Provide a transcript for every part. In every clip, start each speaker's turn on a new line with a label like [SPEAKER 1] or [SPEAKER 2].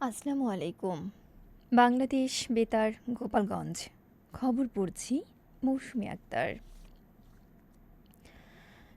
[SPEAKER 1] আসসালামু আলাইকুম। বাংলাদেশ, বেতার, গোপালগঞ্জ। খবর পড়ছি মৌসুমি আক্তার।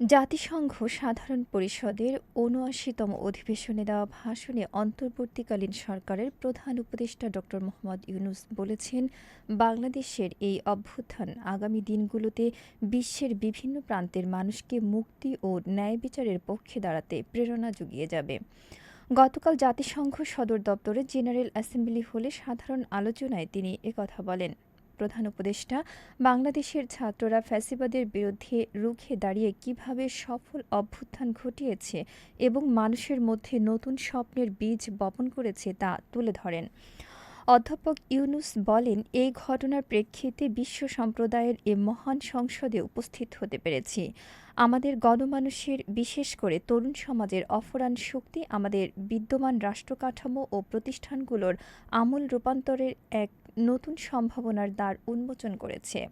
[SPEAKER 1] জাতিসংঘ সাধারণ পরিষদের ঊনআশিতম অধিবেশনে দেওয়া ভাষণে অন্তর্বর্তীকালীন সরকারের প্রধান উপদেষ্টা ড. মোহাম্মদ ইউনুস বলেছেন, বাংলাদেশের এই অভ্যুত্থান আগামী দিনগুলোতে বিশ্বের বিভিন্ন প্রান্তের মানুষকে মুক্তি ও ন্যায় বিচারের পক্ষে দাঁড়াতে প্রেরণা জুগিয়ে যাবে। গতকাল জাতিসংঘ সদর দপ্তরে জেনারেল অ্যাসেম্বলি হলে সাধারণ আলোচনায় তিনি একথা বলেন। প্রধান উপদেষ্টা, বাংলাদেশের ছাত্ররা ফ্যাসিবাদের বিরুদ্ধে রুখে দাঁড়িয়ে কীভাবে সফল অভ্যুত্থান ঘটিয়েছে এবং মানুষের মধ্যে নতুন স্বপ্নের বীজ বপন করেছে তা তুলে ধরেন। অধ্যাপক ইউনুস বলেন, এই ঘটনার প্রেক্ষিতে বিশ্ব সম্প্রদায়ের এ মহান সংসদে উপস্থিত হতে পেরেছি। আমাদের গণমানুষের, বিশেষ করে তরুণ সমাজের অফরান শক্তি আমাদের বিদ্যমান রাষ্ট্রকাঠামো ও প্রতিষ্ঠানগুলোর আমূল রূপান্তরের এক নতুন সম্ভাবনার দ্বার উন্মোচন করেছে।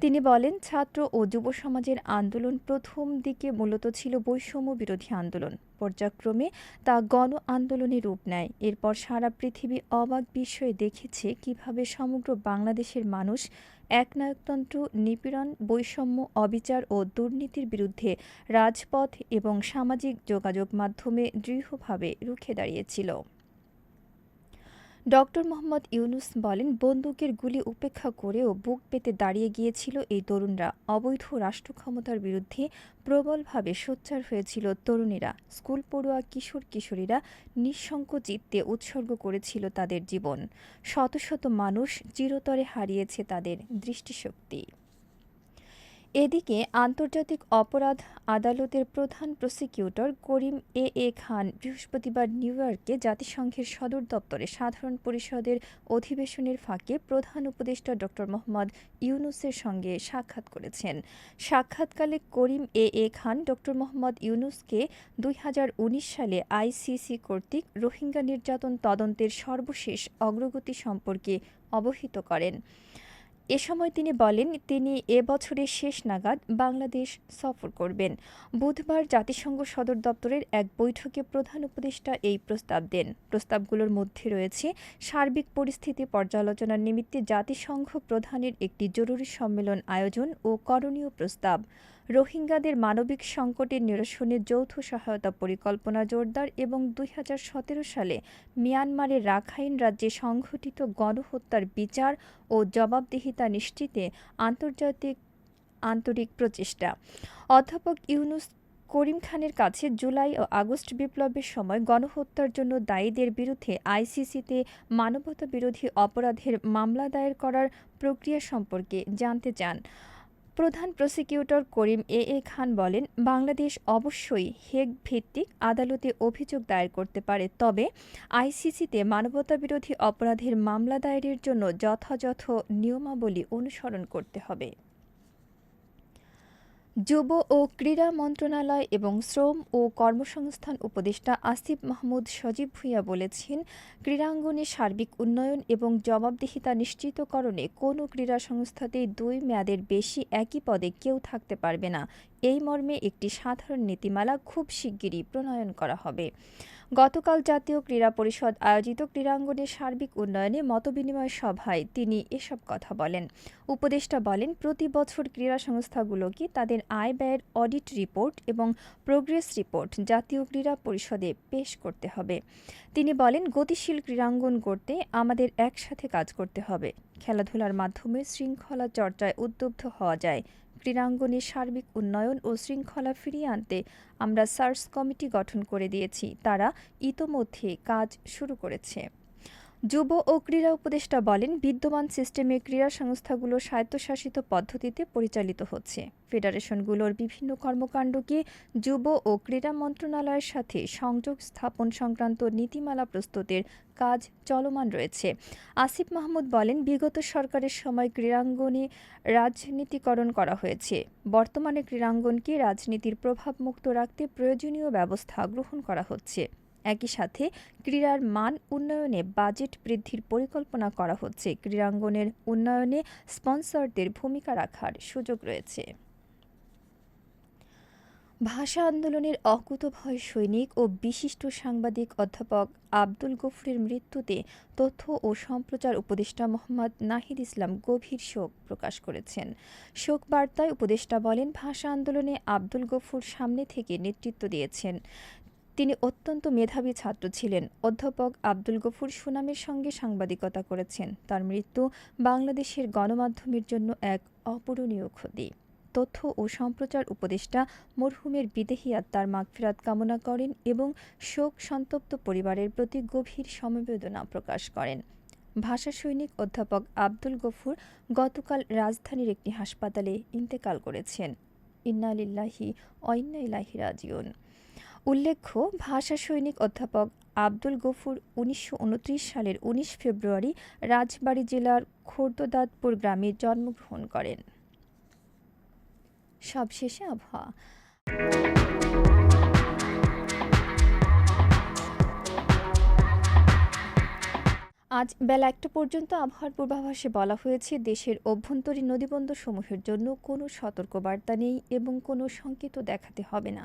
[SPEAKER 1] তিনি বলেন, ছাত্র ও যুব সমাজের আন্দোলন প্রথম দিকে মূলত ছিল বৈষম্য বিরোধী আন্দোলন। পর্যায়ক্রমে তা গণ আন্দোলনে রূপ নেয়। এরপর সারা পৃথিবী অবাক বিষয়ে দেখেছে কীভাবে সমগ্র বাংলাদেশের মানুষ একনায়কতন্ত্র, নিপীড়ন, বৈষম্য, অবিচার ও দুর্নীতির বিরুদ্ধে রাজপথ এবং সামাজিক যোগাযোগ মাধ্যমে দৃঢ়ভাবে রুখে দাঁড়িয়েছিল। ডক্টর মোহাম্মদ ইউনুস বলেন, বন্দুকের গুলি উপেক্ষা করেও বুক পেতে দাঁড়িয়ে গিয়েছিল এই তরুণরা। অবৈধ রাষ্ট্র ক্ষমতার বিরুদ্ধে প্রবলভাবে সোচ্চার হয়েছিল তরুণীরা। স্কুল পড়ুয়া কিশোর কিশোরীরা নিঃসঙ্ক চিত্তে উৎসর্গ করেছিল তাদের জীবন। শত শত মানুষ চিরতরে হারিয়েছে তাদের দৃষ্টিশক্তি। এদিকে আন্তর্জাতিক অপরাধ আদালতের প্রধান প্রসিকিউটর করিম এ এ খান বৃহস্পতিবার নিউ ইয়র্কে জাতিসংঘের সদর দপ্তরে সাধারণ পরিষদের অধিবেশনের ফাঁকে প্রধান উপদেষ্টা ড. মোহাম্মদ ইউনুসের সঙ্গে সাক্ষাৎ করেছেন। সাক্ষাৎকালে করিম এ এ খান ড. মোহাম্মদ ইউনুসকে দুই হাজার উনিশ সালে আইসিসি কর্তৃক রোহিঙ্গা নির্যাতন তদন্তের সর্বশেষ অগ্রগতি সম্পর্কে অবহিত করেন। এ সময় তিনি বলেন, তিনি এ বছরের শেষ নাগাদ বাংলাদেশ সফর করবেন। বুধবার জাতিসংঘ সদর দপ্তরের এক বৈঠকে প্রধান উপদেষ্টা এই প্রস্তাব দেন। প্রস্তাবগুলোর মধ্যে রয়েছে, সার্বিক পরিস্থিতি পর্যালোচনার নিমিত্তে জাতিসংঘ প্রধানের একটি জরুরি সম্মেলন আয়োজন ও করণীয় প্রস্তাব। রোহিঙ্গাদের মানবিক সংকটের নিরসনে যৌথ সহায়তা পরিকল্পনা জোরদার এবং দুই হাজার সতেরো সালে মিয়ানমারের রাখাইন রাজ্যে সংঘটিত গণহত্যার বিচার ও জবাবদিহিতা নিশ্চিতে আন্তর্জাতিক, আন্তরিক প্রচেষ্টা। অধ্যাপক ইউনুস করিম খানের কাছে জুলাই ও আগস্ট বিপ্লবের সময় গণহত্যার জন্য দায়ীদের বিরুদ্ধে আইসিসিতে মানবতা বিরোধী অপরাধের মামলা দায়ের করার প্রক্রিয়া সম্পর্কে জানতে চান। প্রধান প্রসিকিউটর করিম এ এ খান বলেন, বাংলাদেশ অবশ্যই হেগ ভিত্তিক আদালতে অভিযোগ দায়ের করতে পারে, তবে আইসিসিতে মানবতাবিরোধী অপরাধের মামলা দায়েরের জন্য যথাযথ নিয়মাবলী অনুসরণ করতে হবে। যুব ও ক্রীড়া মন্ত্রণালয় এবং শ্রম ও কর্মসংস্থান উপদেষ্টা আসিফ মাহমুদ সজীব ভুইয়া বলেছেন, ক্রীড়াঙ্গনে সার্বিক উন্নয়ন এবং জবাবদিহিতা নিশ্চিতকরণে কোনো ক্রীড়া সংস্থাতেই দুই মেয়াদের বেশি একই পদে কেউ থাকতে পারবে না। এই মর্মে একটি সাধারণ নীতিমালা খুব শিগগিরই প্রণয়ন করা হবে। গতকাল জাতীয় ক্রীড়া পরিষদ আয়োজিত ক্রীড়াঙ্গনের সার্বিক উন্নয়নে মতবিনিময় সভায় তিনি এসব কথা বলেন। উপদেষ্টা বলেন, প্রতি বছর ক্রীড়া সংস্থাগুলোকে তাদের আয় ব্যয়ের অডিট রিপোর্ট এবং প্রোগ্রেস রিপোর্ট জাতীয় ক্রীড়া পরিষদে পেশ করতে হবে। তিনি বলেন, গতিশীল ক্রীড়াঙ্গন গড়তে আমাদের একসাথে কাজ করতে হবে। খেলাধুলার মাধ্যমে শৃঙ্খলা চর্চায় উদ্বুদ্ধ হওয়া যায়। ক্রীড়াঙ্গনের সার্বিক উন্নয়ন ও শৃঙ্খলা ফিরিয়ে আনতে আমরা সার্চ কমিটি গঠন করে দিয়েছি। তারা ইতোমধ্যে কাজ শুরু করেছে। যুব ও ক্রীড়া উপদেষ্টা বলেন, বিদ্যমান সিস্টেমে ক্রীড়া সংস্থাগুলো স্বায়ত্তশাসিত পদ্ধতিতে পরিচালিত হচ্ছে। ফেডারেশনগুলোর বিভিন্ন কর্মকাণ্ডকে যুব ও ক্রীড়া মন্ত্রণালয়ের সাথে সংযোগ স্থাপন সংক্রান্ত নীতিমালা প্রস্তুতের কাজ চলমান রয়েছে। আসিফ মাহমুদ বলেন, বিগত সরকারের সময় ক্রীড়াঙ্গনে রাজনীতিকরণ করা হয়েছে। বর্তমানে ক্রীড়াঙ্গনকে রাজনীতির প্রভাবমুক্ত রাখতে প্রয়োজনীয় ব্যবস্থা গ্রহণ করা হচ্ছে। একই সাথে ক্রীড়ার মান উন্নয়নে বাজেট বৃদ্ধির পরিকল্পনা করা হচ্ছে। ক্রীড়াঙ্গনের উন্নয়নে স্পন্সরদের ভূমিকা রাখার সুযোগ রয়েছে। ভাষা আন্দোলনের অকুতভয় সৈনিক ও বিশিষ্ট সাংবাদিক অধ্যাপক আব্দুল গফুরের মৃত্যুতে তথ্য ও সম্প্রচার উপদেষ্টা মোহাম্মদ নাহিদ ইসলাম গভীর শোক প্রকাশ করেছেন। শোক বার্তায় উপদেষ্টা বলেন, ভাষা আন্দোলনে আব্দুল গফুর সামনে থেকে নেতৃত্ব দিয়েছেন। তিনি অত্যন্ত মেধাবী ছাত্র ছিলেন। অধ্যাপক আব্দুল গফুর সুনামের সঙ্গে সাংবাদিকতা করেছেন। তার মৃত্যু বাংলাদেশের গণমাধ্যমের জন্য এক অপূরণীয় ক্ষতি। তথ্য ও সম্প্রচার উপদেষ্টা মরহুমের বিদেহী আত্মার মাগফিরাত কামনা করেন এবং শোক সন্তপ্ত পরিবারের প্রতি গভীর সমবেদনা প্রকাশ করেন। ভাষা সৈনিক অধ্যাপক আব্দুল গফুর গতকাল রাজধানীর একটি হাসপাতালে ইন্তেকাল করেছেন। ইন্নালিল্লাহি অইন্নাইলাহি রাজিউন। উল্লেখ্য ভাষা সৈনিক অধ্যাপক আব্দুল গফুর উনিশশো উনত্রিশ সালের ১৯ ফেব্রুয়ারি রাজবাড়ী জেলার খোর্দদাতপুর গ্রামে জন্মগ্রহণ করেন। সবশেষে আবহাওয়া। আজ বেলা একটা পর্যন্ত আবহাওয়ার পূর্বাভাসে বলা হয়েছে, দেশের অভ্যন্তরীণ নদীবন্দরসমূহের জন্য কোনো সতর্কবার্তা নেই এবং কোনো সংকেতও দেখাতে হবে না।